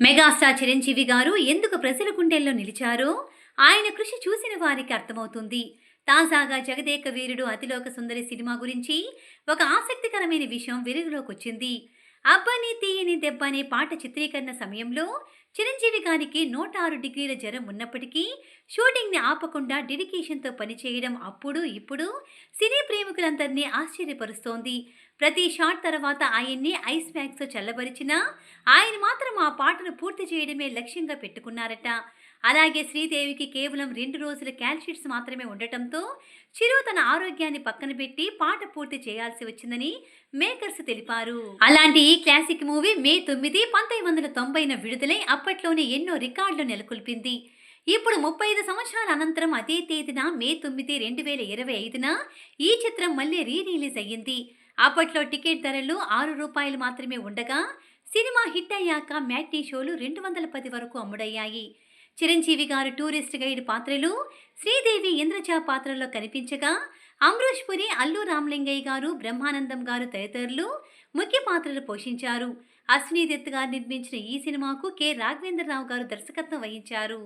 Megastar Chiranjeevi గారు ఎందుకు ప్రజల గుండెల్లో నిలిచారో ఆయన కృషి చూసిన వారికి అర్థమవుతుంది. తాజాగా జగదేక వీరుడు అతిలోక సుందరి సినిమా గురించి ఒక ఆసక్తికరమైన విషయం వెలుగులోకి వచ్చింది. అబ్బని తీయని దెబ్బ అనే పాట చిత్రీకరణ సమయంలో చిరంజీవి గారికి నూట ఆరు డిగ్రీల జ్వరం ఉన్నప్పటికీ షూటింగ్ని ఆపకుండా డెడికేషన్తో పనిచేయడం అప్పుడు ఇప్పుడు సినీ ప్రేమికులందరినీ ఆశ్చర్యపరుస్తోంది. ప్రతి షాట్ తర్వాత ఆయన్ని ఐస్ ప్యాక్స్తో చల్లబరిచినా ఆయన మాత్రం ఆ పాటను పూర్తి చేయడమే లక్ష్యంగా పెట్టుకున్నారట. అలాగే శ్రీదేవికి కేవలం రెండు రోజుల క్యాల్షీట్స్ మాత్రమే ఉండటంతో చిరు తన ఆరోగ్యాన్ని పక్కన పెట్టి పాట పూర్తి చేయాల్సి వచ్చిందని మేకర్స్ తెలిపారు. అలాంటి ఈ క్లాసిక్ మూవీ మే తొమ్మిది పంతొమ్మిది వందల తొంభైన విడుదలై అప్పట్లోనే ఎన్నో రికార్డులు నెలకొల్పింది. ఇప్పుడు ముప్పై ఐదు సంవత్సరాల అనంతరం అదే తేదీన మే తొమ్మిది రెండు వేల ఇరవై ఐదున ఈ చిత్రం మళ్ళీ రీ రిలీజ్ అయ్యింది. అప్పట్లో టికెట్ ధరలు ఆరు రూపాయలు మాత్రమే ఉండగా సినిమా హిట్ అయ్యాక మ్యాట్నీ షోలు రెండు వందల పది వరకు అమ్ముడయ్యాయి. చిరంజీవి గారు టూరిస్ట్ గైడ్ పాత్రలు శ్రీదేవి ఇంద్రజ పాత్రలో కనిపించగా అమరీష్ పురి అల్లు రామలింగయ్య గారు బ్రహ్మానందం గారు తదితరులు ముఖ్య పాత్రలు పోషించారు. అశ్విని దత్ గారు నిర్మించిన ఈ సినిమాకు కె. రాఘవేంద్రరావు గారు దర్శకత్వం వహించారు.